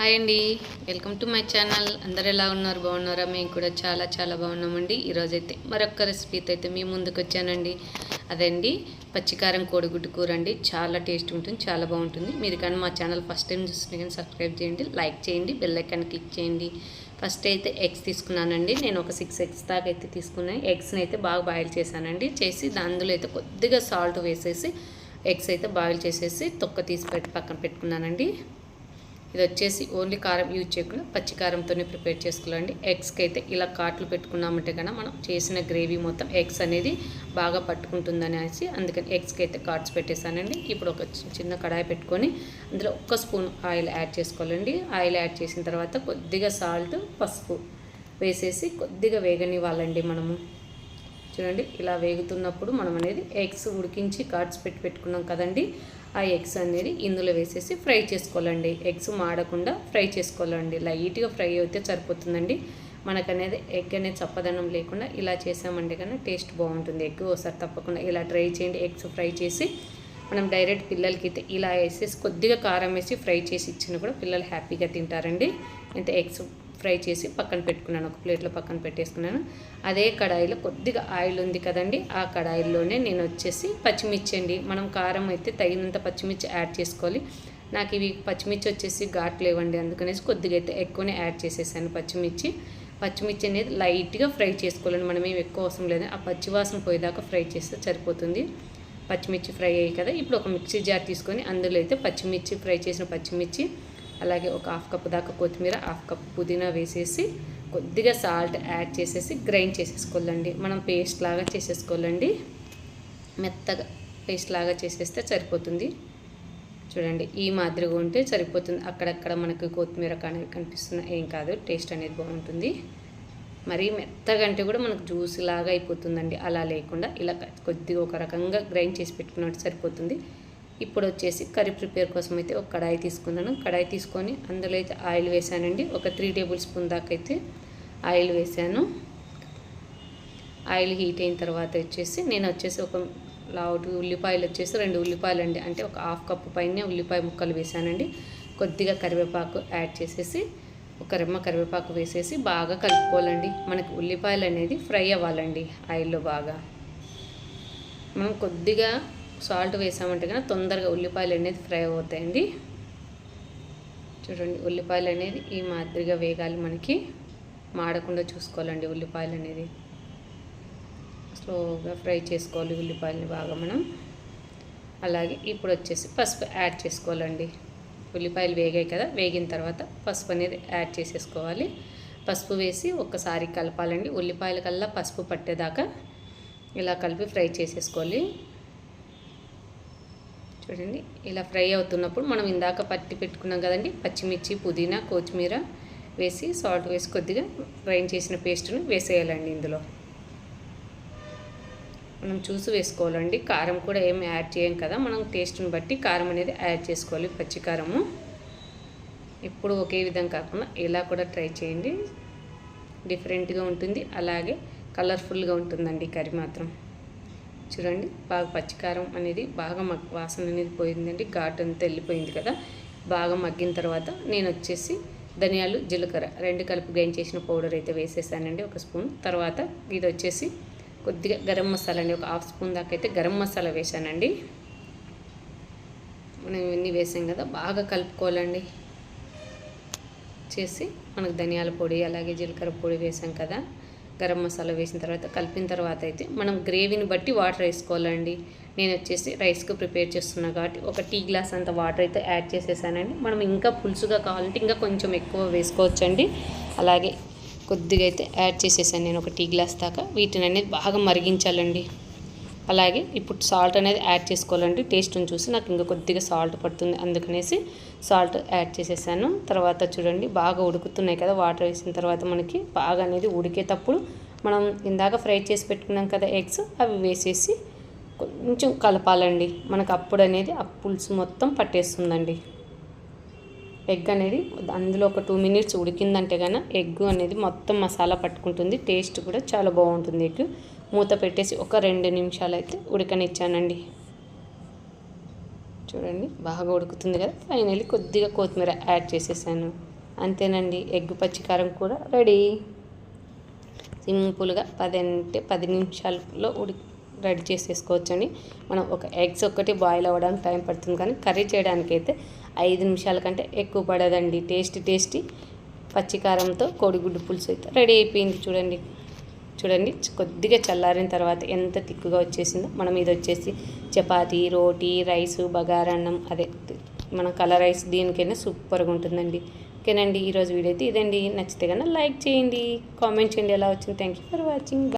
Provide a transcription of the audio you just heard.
Hi అండి. Welcome to my channel. అందరు ఎలా ఉన్నారు? బాగున్నారా? మేము కూడా చాలా చాలా బాగున్నామండి. ఈరోజైతే మరొక రెసిపీతో అయితే మీ ముందుకు వచ్చానండి. అదండి పచ్చికారం కోడిగుడ్డు కూర అండి. చాలా టేస్ట్ ఉంటుంది చాలా బాగుంటుంది. మీరు కానీ మా ఛానల్ ఫస్ట్ టైం చూస్తున్నా కానీ సబ్స్క్రైబ్ చేయండి లైక్ చేయండి బెల్ ఐకాన్ క్లిక్ చేయండి. ఫస్ట్ అయితే ఎగ్స్ తీసుకున్నానండి. నేను ఒక సిక్స్ ఎగ్స్ దాకా అయితే తీసుకున్నాను ఎగ్స్ని అయితే బాగా బాయిల్ చేశానండి. చేసి అందులో అయితే కొద్దిగా సాల్ట్ వేసేసి ఎగ్స్ అయితే బాయిల్ చేసేసి తొక్క తీసి పెట్టి పక్కన పెట్టుకున్నానండి. ఇది వచ్చేసి ఓన్లీ కారం యూజ్ చేయకుండా పచ్చి కారంతోనే ప్రిపేర్ చేసుకోవాలండి. ఎగ్స్కి అయితే ఇలా కాట్లు పెట్టుకున్నామంటే కన్నా మనం చేసిన గ్రేవీ మొత్తం ఎగ్స్ అనేది బాగా పట్టుకుంటుందని అనేసి అందుకని ఎగ్స్కి అయితే కాట్స్ పెట్టేశానండి. ఇప్పుడు ఒక చిన్న కడాయి పెట్టుకొని అందులో ఒక్క స్పూన్ ఆయిల్ యాడ్ చేసుకోవాలండి. ఆయిల్ యాడ్ చేసిన తర్వాత కొద్దిగా సాల్ట్ పసుపు వేసేసి కొద్దిగా వేగనివ్వాలండి మనము. చూడండి ఇలా వేగుతున్నప్పుడు మనం అనేది ఎగ్స్ ఉడికించి కార్డ్స్ పెట్టి పెట్టుకున్నాం కదండి. ఆ ఎగ్స్ అనేది ఇందులో వేసేసి ఫ్రై చేసుకోవాలండి. ఎగ్స్ మాడకుండా ఫ్రై చేసుకోవాలండి. లైట్గా ఫ్రై అయితే సరిపోతుందండి. మనకనేది ఎగ్ అనేది చప్పదనం లేకుండా ఇలా చేసామంటే కన్నా టేస్ట్ బాగుంటుంది. ఎగ్ ఒకసారి తప్పకుండా ఇలా ట్రై చేయండి. ఎగ్స్ ఫ్రై చేసి మనం డైరెక్ట్ పిల్లలకి అయితే ఇలా వేసేసి కొద్దిగా కారం వేసి ఫ్రై చేసి ఇచ్చినా కూడా పిల్లలు హ్యాపీగా తింటారండి. అయితే ఎగ్స్ ఫ్రై చేసి పక్కన పెట్టుకున్నాను. ఒక ప్లేట్లో పక్కన పెట్టేసుకున్నాను. అదే కడాయిలో కొద్దిగా ఆయిల్ ఉంది కదండి ఆ కడాయిల్లోనే నేను వచ్చేసి పచ్చిమిర్చి అండి. మనం కారం అయితే తగినంత పచ్చిమిర్చి యాడ్ చేసుకోవాలి. నాకు ఇవి పచ్చిమిర్చి వచ్చేసి ఘాట్ లేవండి అందుకనేసి కొద్దిగా అయితే ఎక్కువనే యాడ్ చేసేసాను పచ్చిమిర్చి. పచ్చిమిర్చి అనేది లైట్గా ఫ్రై చేసుకోవాలండి మనం ఏమి ఎక్కువ అవసరం లేదు. ఆ పచ్చివాసన పోయేదాకా ఫ్రై చేస్తే సరిపోతుంది. పచ్చిమిర్చి ఫ్రై అయ్యాయి కదా ఇప్పుడు ఒక మిక్సీ జార్ తీసుకొని అందులో అయితే పచ్చిమిర్చి ఫ్రై చేసిన పచ్చిమిర్చి అలాగే ఒక హాఫ్ కప్ దాకా కొత్తిమీర హాఫ్ కప్ పుదీనా వేసేసి కొద్దిగా సాల్ట్ యాడ్ చేసేసి గ్రైండ్ చేసేసుకోవాలండి. మనం పేస్ట్ లాగా చేసేసుకోవాలండి. మెత్తగా పేస్ట్ లాగా చేసేస్తే సరిపోతుంది. చూడండి ఈ మాదిరిగా ఉంటే సరిపోతుంది. అక్కడక్కడ మనకు కొత్తిమీర కానీ కనిపిస్తున్న ఏం కాదు టేస్ట్ అనేది బాగుంటుంది. మరి మెత్తగా అంటే కూడా మనకు జ్యూస్ లాగా అయిపోతుందండి. అలా లేకుండా ఇలా కొద్దిగా ఒక రకంగా గ్రైండ్ చేసి పెట్టుకున్నట్టు సరిపోతుంది. ఇప్పుడు వచ్చేసి కర్రీ ప్రిపేర్ కోసం అయితే ఒక కడాయి తీసుకున్నాను. కడాయి తీసుకొని అందులో అయితే ఆయిల్ వేసానండి. ఒక త్రీ టేబుల్ స్పూన్ దాకా అయితే ఆయిల్ వేసాను. ఆయిల్ హీట్ అయిన తర్వాత వచ్చేసి నేను వచ్చేసి ఒక లావుటి ఉల్లిపాయలు వచ్చేసి రెండు ఉల్లిపాయలు అండి అంటే ఒక హాఫ్ కప్పు పైన ఉల్లిపాయ ముక్కలు వేసానండి. కొద్దిగా కరివేపాకు యాడ్ చేసేసి ఒక రెమ్మ కరివేపాకు వేసేసి బాగా కలుపుకోవాలండి. మనకి ఉల్లిపాయలు అనేది ఫ్రై అవ్వాలండి ఆయిల్లో బాగా. మనం కొద్దిగా సాల్ట్ వేసామంటే కనుక తొందరగా ఉల్లిపాయలు అనేది ఫ్రై అవుతాయండి. చూడండి ఉల్లిపాయలు అనేది ఈ మాదిరిగా వేగాలి మనకి. మాడకుండా చూసుకోవాలండి ఉల్లిపాయలు అనేది. స్లోగా ఫ్రై చేసుకోవాలి ఉల్లిపాయలని బాగా మనం. అలాగే ఇప్పుడు వచ్చేసి పసుపు యాడ్ చేసుకోవాలండి. ఉల్లిపాయలు వేగాయి కదా వేగిన తర్వాత పసుపు అనేది యాడ్ చేసేసుకోవాలి. పసుపు వేసి ఒక్కసారి కలపాలండి. ఉల్లిపాయల కల్లా పసుపు పట్టేదాకా ఇలా కలిపి ఫ్రై చేసేసుకోవాలి. చూడండి ఇలా ఫ్రై అవుతున్నప్పుడు మనం ఇందాక పట్టి పెట్టుకున్నాం కదండి పచ్చిమిర్చి పుదీనా కొత్తిమీర వేసి సాల్ట్ వేసి కొద్దిగా గ్రైండ్ చేసిన పేస్ట్ను వేసేయాలండి ఇందులో. మనం చూసి వేసుకోవాలండి. కారం కూడా ఏమి యాడ్ చేయం కదా మనం టేస్ట్ని బట్టి కారం అనేది యాడ్ చేసుకోవాలి పచ్చి కారము ఇప్పుడు ఒకే విధంగా కాకుండా ఇలా కూడా ట్రై చేయండి. డిఫరెంట్గా ఉంటుంది అలాగే కలర్ఫుల్గా ఉంటుందండి కర్రీ మాత్రం. చూడండి బాగా పచ్చికారం అనేది బాగా మగ్ వాసన అనేది పోయిందండి ఘాటు అంతా వెళ్ళిపోయింది కదా. బాగా మగ్గిన తర్వాత నేను వచ్చేసి ధనియాలు జీలకర్ర రెండు కలుపు గ్రైండ్ చేసిన పౌడర్ అయితే వేసేసానండి ఒక స్పూన్. తర్వాత ఇది వచ్చేసి కొద్దిగా గరం మసాలా అండి ఒక హాఫ్ స్పూన్ దాకా అయితే గరం మసాలా వేసానండి. మనం ఇవన్నీ వేసాం కదా బాగా కలుపుకోవాలండి. చేసి మనకు ధనియాల పొడి అలాగే జీలకర్ర పొడి వేసాం కదా. గరం మసాలా వేసిన తర్వాత కలిపిన తర్వాత అయితే మనం గ్రేవీని బట్టి వాటర్ వేసుకోవాలండి. నేను వచ్చేసి రైస్కి ప్రిపేర్ చేస్తున్నా కాబట్టి ఒక టీ గ్లాస్ అంత వాటర్ అయితే యాడ్ చేసేసానండి. మనం ఇంకా పులుసుగా కావాలంటే ఇంకా కొంచెం ఎక్కువ వేసుకోవచ్చండి. అలాగే కొద్దిగా అయితే యాడ్ చేసేసాను నేను ఒక టీ గ్లాస్ దాకా. వీటిని అనేది బాగా మరిగించాలండి. అలాగే ఇప్పుడు సాల్ట్ అనేది యాడ్ చేసుకోవాలండి. టేస్ట్ని చూసి నాకు ఇంకా కొద్దిగా సాల్ట్ పడుతుంది. అందుకనేసి సాల్ట్ యాడ్ చేసేసాను. తర్వాత చూడండి బాగా ఉడుకుతున్నాయి కదా వాటర్ వేసిన తర్వాత మనకి బాగా అనేది ఉడికేటప్పుడు మనం ఇందాక ఫ్రై చేసి పెట్టుకున్నాం కదా ఎగ్స్ అవి వేసేసి కొంచెం కలపాలండి. మనకు అప్పుడు అనేది ఆ పులుసు మొత్తం పట్టేస్తుందండి. ఎగ్ అనేది అందులో ఒక టూ మినిట్స్ ఉడికిందంటే కనుక ఎగ్ అనేది మొత్తం మసాలా పట్టుకుంటుంది. టేస్ట్ కూడా చాలా బాగుంటుంది. ఎగ్ మూత పెట్టేసి ఒక రెండు నిమిషాలు అయితే ఉడకనిచ్చానండి. చూడండి బాగా ఉడుకుతుంది కదా. ఫైనల్లీ కొద్దిగా కొత్తిమీర యాడ్ చేసేసాను. అంతేనండి ఎగ్ పచ్చికారం కూడా రెడీ. సింపుల్గా పది అంటే పది నిమిషాల్లో ఉడి రెడీ చేసేసుకోవచ్చండి. మనం ఒక ఎగ్స్ ఒక్కటి బాయిల్ అవ్వడానికి టైం పడుతుంది కానీ కర్రీ చేయడానికి అయితే ఐదు నిమిషాల కంటే ఎక్కువ పడదండి. టేస్టీ టేస్టీ పచ్చికారంతో కోడిగుడ్డు పులుసు అయితే రెడీ అయిపోయింది చూడండి. చూడండి కొద్దిగా చల్లారిన తర్వాత ఎంత తిక్కుగా వచ్చేసిందో మనం ఇది వచ్చేసి చపాతీ రోటీ రైసు బగారన్నం అదే మన కలర్ రైస్ దీనికైనా సూపర్గా ఉంటుందండి. ఓకేనండి ఈరోజు వీడియో అయితే ఇదండి. నచ్చితే కన్నా లైక్ చేయండి కామెంట్ చేయండి ఎలా వచ్చింది థ్యాంక్ యూ ఫర్ వాచింగ్.